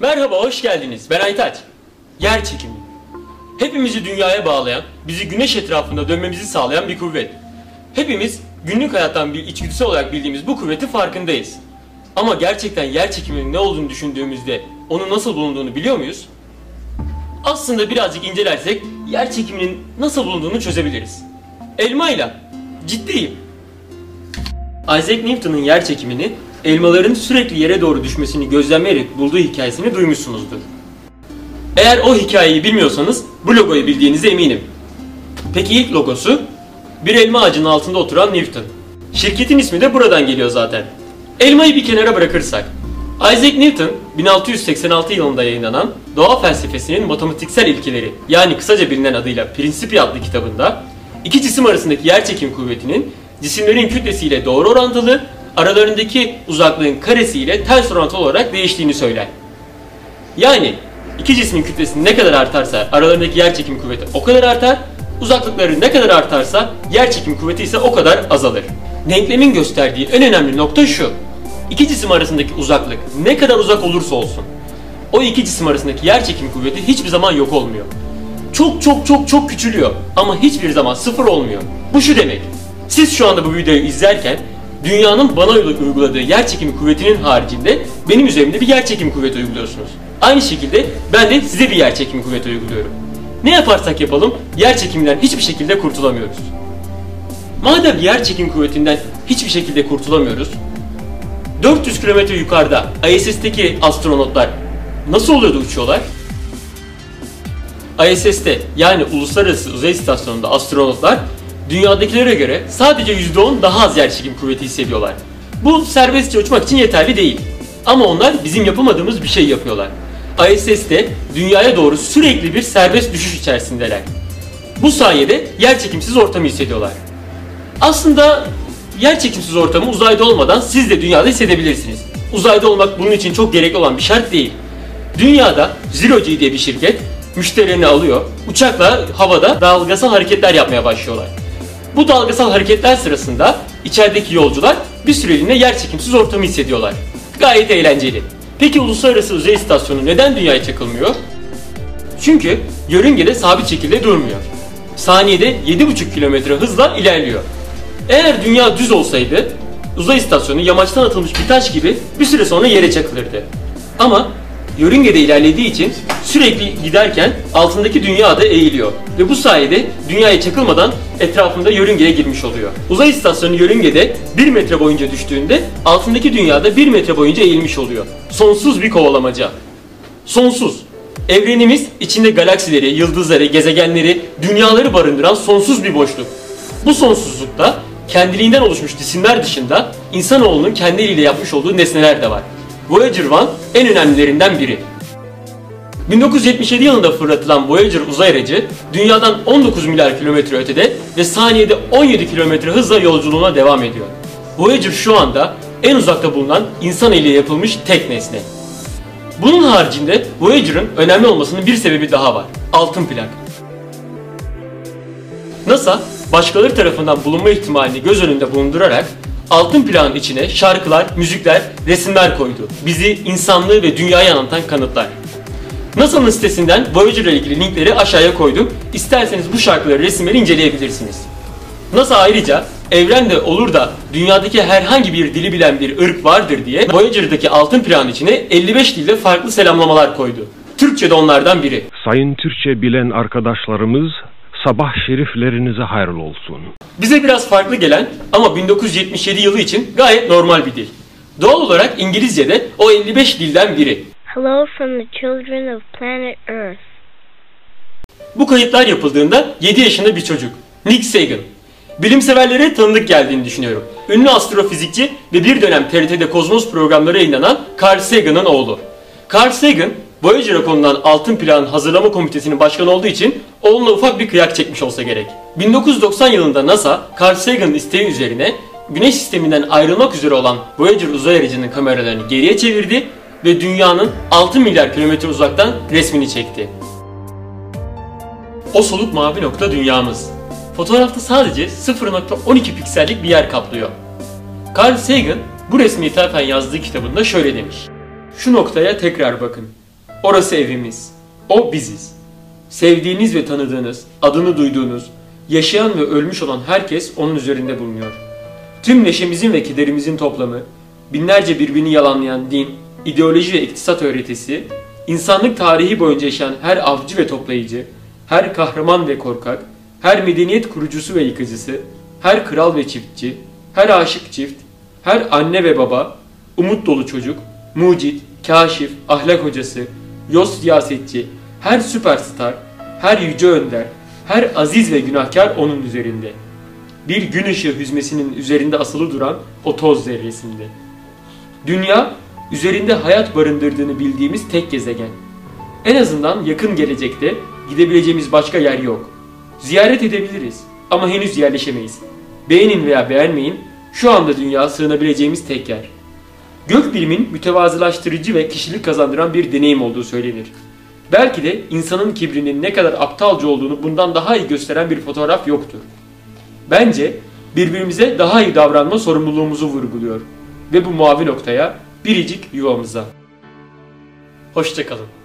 Merhaba, hoş geldiniz. Ben Aytaç. Yer çekimi. Hepimizi dünyaya bağlayan, bizi güneş etrafında dönmemizi sağlayan bir kuvvet. Hepimiz günlük hayattan bir içgüdüsel olarak bildiğimiz bu kuvvetin farkındayız. Ama gerçekten yer çekiminin ne olduğunu düşündüğümüzde onun nasıl bulunduğunu biliyor muyuz? Aslında birazcık incelersek yer çekiminin nasıl bulunduğunu çözebiliriz. Elmayla. Ciddiyim. Isaac Newton'un yer çekimini elmaların sürekli yere doğru düşmesini gözlemleyerek bulduğu hikayesini duymuşsunuzdur. Eğer o hikayeyi bilmiyorsanız bu logoyu bildiğinize eminim. Peki ilk logosu? Bir elma ağacının altında oturan Newton. Şirketin ismi de buradan geliyor zaten. Elmayı bir kenara bırakırsak. Isaac Newton 1686 yılında yayınlanan Doğa Felsefesinin Matematiksel İlkeleri yani kısaca bilinen adıyla Principia adlı kitabında iki cisim arasındaki yerçekim kuvvetinin cisimlerin kütlesiyle doğru orantılı, aralarındaki uzaklığın karesiyle ters orantılı olarak değiştiğini söyler. Yani iki cismin kütlesi ne kadar artarsa aralarındaki yerçekim kuvveti o kadar artar, uzaklıkları ne kadar artarsa yerçekim kuvveti ise o kadar azalır. Denklemin gösterdiği en önemli nokta şu. İki cisim arasındaki uzaklık ne kadar uzak olursa olsun o iki cisim arasındaki yerçekim kuvveti hiçbir zaman yok olmuyor. Çok çok çok çok küçülüyor ama hiçbir zaman sıfır olmuyor. Bu şu demek. Siz şu anda bu videoyu izlerken dünyanın bana uyguladığı yerçekim kuvvetinin haricinde benim üzerimde bir yerçekim kuvveti uyguluyorsunuz. Aynı şekilde ben de size bir yerçekim kuvveti uyguluyorum. Ne yaparsak yapalım yerçekiminden hiçbir şekilde kurtulamıyoruz. Madem yerçekim kuvvetinden hiçbir şekilde kurtulamıyoruz, 400 kilometre yukarıda ISS'teki astronotlar nasıl oluyordu uçuyorlar? ISS'te yani Uluslararası Uzay İstasyonu'nda astronotlar dünyadakilere göre sadece %10 daha az yerçekim kuvveti hissediyorlar. Bu serbestçe uçmak için yeterli değil. Ama onlar bizim yapamadığımız bir şey yapıyorlar. ISS'te dünyaya doğru sürekli bir serbest düşüş içerisindeler. Bu sayede yerçekimsiz ortamı hissediyorlar. Aslında yerçekimsiz ortamı uzayda olmadan siz de dünyada hissedebilirsiniz. Uzayda olmak bunun için çok gerekli olan bir şart değil. Dünyada Zero G diye bir şirket müşterilerini alıyor, uçakla havada dalgasal hareketler yapmaya başlıyorlar. Bu dalgasal hareketler sırasında içerideki yolcular bir süreliğine yerçekimsiz ortamı hissediyorlar. Gayet eğlenceli. Peki Uluslararası Uzay İstasyonu neden dünyaya çakılmıyor? Çünkü yörüngede sabit şekilde durmuyor. Saniyede 7,5 kilometre hızla ilerliyor. Eğer dünya düz olsaydı uzay istasyonu yamaçtan atılmış bir taş gibi bir süre sonra yere çakılırdı. Ama yörüngede ilerlediği için sürekli giderken altındaki dünya da eğiliyor. Ve bu sayede dünyaya çakılmadan etrafında yörüngeye girmiş oluyor. Uzay istasyonu yörüngede 1 metre boyunca düştüğünde altındaki dünyada 1 metre boyunca eğilmiş oluyor. Sonsuz bir kovalamaca. Sonsuz. Evrenimiz içinde galaksileri, yıldızları, gezegenleri, dünyaları barındıran sonsuz bir boşluk. Bu sonsuzlukta kendiliğinden oluşmuş cisimler dışında insanoğlunun kendi eliyle yapmış olduğu nesneler de var. Voyager 1 en önemlilerinden biri. 1977 yılında fırlatılan Voyager uzay aracı dünyadan 19 milyar kilometre ötede ve saniyede 17 kilometre hızla yolculuğuna devam ediyor. Voyager şu anda en uzakta bulunan insan eliyle yapılmış tek nesne. Bunun haricinde Voyager'ın önemli olmasının bir sebebi daha var. Altın plak. NASA başkaları tarafından bulunma ihtimalini göz önünde bulundurarak altın plağın içine şarkılar, müzikler, resimler koydu. Bizi, insanlığı ve dünyayı anlatan kanıtlar. NASA'nın sitesinden Voyager ile ilgili linkleri aşağıya koydum. İsterseniz bu şarkıları, resimleri inceleyebilirsiniz. NASA ayrıca evrende olur da dünyadaki herhangi bir dili bilen bir ırk vardır diye Voyager'daki altın plağın içine 55 dilde farklı selamlamalar koydu. Türkçe de onlardan biri. Sayın Türkçe bilen arkadaşlarımız sabah şeriflerinize hayırlı olsun. Bize biraz farklı gelen ama 1977 yılı için gayet normal bir dil. Doğal olarak İngilizce de o 55 dilden biri. Hello from the children of planet Earth. Bu kayıtlar yapıldığında 7 yaşında bir çocuk. Nick Sagan. Bilimseverlere tanıdık geldiğini düşünüyorum. Ünlü astrofizikçi ve bir dönem TRT'de kozmos programları yayınlanan Carl Sagan'ın oğlu. Carl Sagan, Voyager'a konulan altın plağın hazırlama komitesinin başkanı olduğu için oğluna ufak bir kıyak çekmiş olsa gerek. 1990 yılında NASA, Carl Sagan'ın isteği üzerine Güneş sisteminden ayrılmak üzere olan Voyager uzay aracının kameralarını geriye çevirdi ve dünyanın 6 milyar kilometre uzaktan resmini çekti. O soluk mavi nokta dünyamız. Fotoğrafta sadece 0.12 piksellik bir yer kaplıyor. Carl Sagan bu resmi ithafen yazdığı kitabında şöyle demiş. Şu noktaya tekrar bakın. Orası evimiz. O biziz. Sevdiğiniz ve tanıdığınız, adını duyduğunuz, yaşayan ve ölmüş olan herkes onun üzerinde bulunuyor. Tüm neşemizin ve kederimizin toplamı, binlerce birbirini yalanlayan din, ideoloji ve iktisat öğretisi, insanlık tarihi boyunca yaşayan her avcı ve toplayıcı, her kahraman ve korkak, her medeniyet kurucusu ve yıkıcısı, her kral ve çiftçi, her aşık çift, her anne ve baba, umut dolu çocuk, mucit, kaşif, ahlak hocası, yos siyasetçi, her süperstar, her yüce önder, her aziz ve günahkar onun üzerinde. Bir gün ışığı hüzmesinin üzerinde asılı duran o toz zerresinde. Dünya, üzerinde hayat barındırdığını bildiğimiz tek gezegen. En azından yakın gelecekte gidebileceğimiz başka yer yok. Ziyaret edebiliriz ama henüz yerleşemeyiz. Beğenin veya beğenmeyin, şu anda dünya sığınabileceğimiz tek yer. Gökbilimin mütevazılaştırıcı ve kişilik kazandıran bir deneyim olduğu söylenir. Belki de insanın kibrinin ne kadar aptalca olduğunu bundan daha iyi gösteren bir fotoğraf yoktur. Bence birbirimize daha iyi davranma sorumluluğumuzu vurguluyor ve bu mavi noktaya biricik yuvamıza. Hoşçakalın.